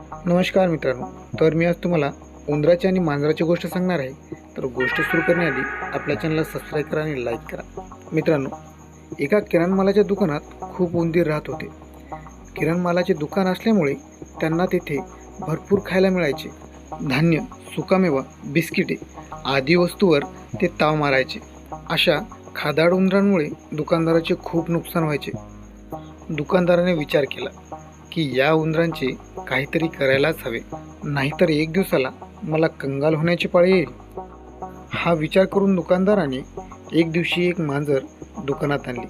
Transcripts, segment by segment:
नमस्कार मित्रांनो तर मी आज तुम्हाला उंदराची आणि मांजराची गोष्ट सांगणार आहे. तर गोष्ट सुरू करण्याआधी आपल्या चॅनलला सबस्क्राईब करा आणि लाईक करा. मित्रांनो एका किराण मालाच्या दुकानात खूप उंदीर राहत होते. किराण मालाचे दुकान असल्यामुळे त्यांना तेथे भरपूर खायला मिळायचे. धान्य सुकामेवा बिस्किटे आदी वस्तूवर ते ताव मारायचे. अशा खादाड उंदरांमुळे दुकानदाराचे खूप नुकसान व्हायचे. दुकानदाराने विचार केला की या उंदरांचे काहीतरी करायलाच हवे. नाहीतर एक दिवसाला मला कंगाल होण्याची पाळी येईल. हा विचार करून दुकानदाराने एक दिवशी एक मांजर दुकानात आणली.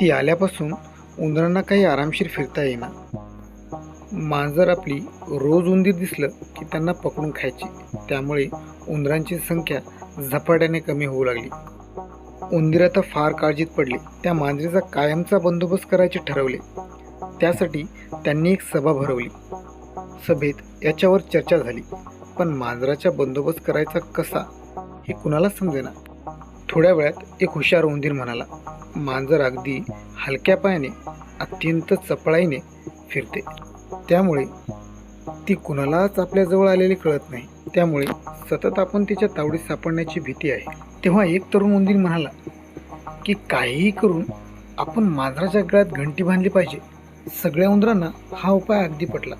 ती आल्यापासून उंदरांना काही आरामशीर फिरता येईना. मांजर आपली रोज उंदीर दिसलं की त्यांना पकडून खायची. त्यामुळे उंदरांची संख्या झपाट्याने कमी होऊ लागली. उंदीर आता फार काळजीत पडले. त्या मांजरीचा कायमचा बंदोबस्त करायचे ठरवले. त्यासाठी त्यांनी एक सभा भरवली. सभेत याच्यावर चर्चा झाली. पण मांजराचा बंदोबस्त करायचा कसा हे कुणाला समजेना? थोड्या वेळात एक हुशार उंदीर म्हणाला मांजर अगदी हलक्या पायाने अत्यंत चपळाईने फिरते. त्यामुळे ती कुणालाच आपल्याजवळ आलेली कळत नाही. त्यामुळे सतत आपण तिच्या तावडीत सापडण्याची भीती आहे. तेव्हा एक तरुण उंदीर म्हणाला की काहीही करून आपण मांजराच्या गळ्यात घंटी बांधली पाहिजे. सगळ्या उंदरांना हा उपाय अगदी पटला.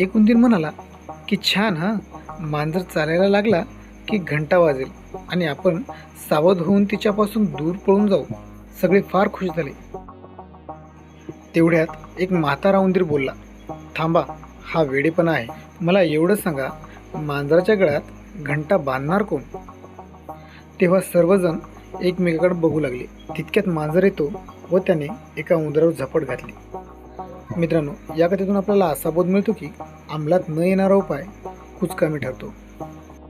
एक उंदीर म्हणाला की छान हा. मांजर चालायला लागला की घंटा वाजेल आणि आपण सावध होऊन तिच्यापासून दूर पळून जाऊ. सगळे फार खुश झाले. तेवढ्यात एक म्हातारा उंदीर बोलला थांबा हा वेडेपणा आहे. मला एवढं सांगा मांजराच्या गळ्यात घंटा बांधणार कोण? तेव्हा सर्वजण एकमेकाकडे बघू लागले. तितक्यात मांजर येतो व त्याने एका उंदरावर झपट घातली. मित्रांनो या कथेतून आपल्याला असा बोध मिळतो की अंमलात न येणारा उपाय कुचकामी ठरतो.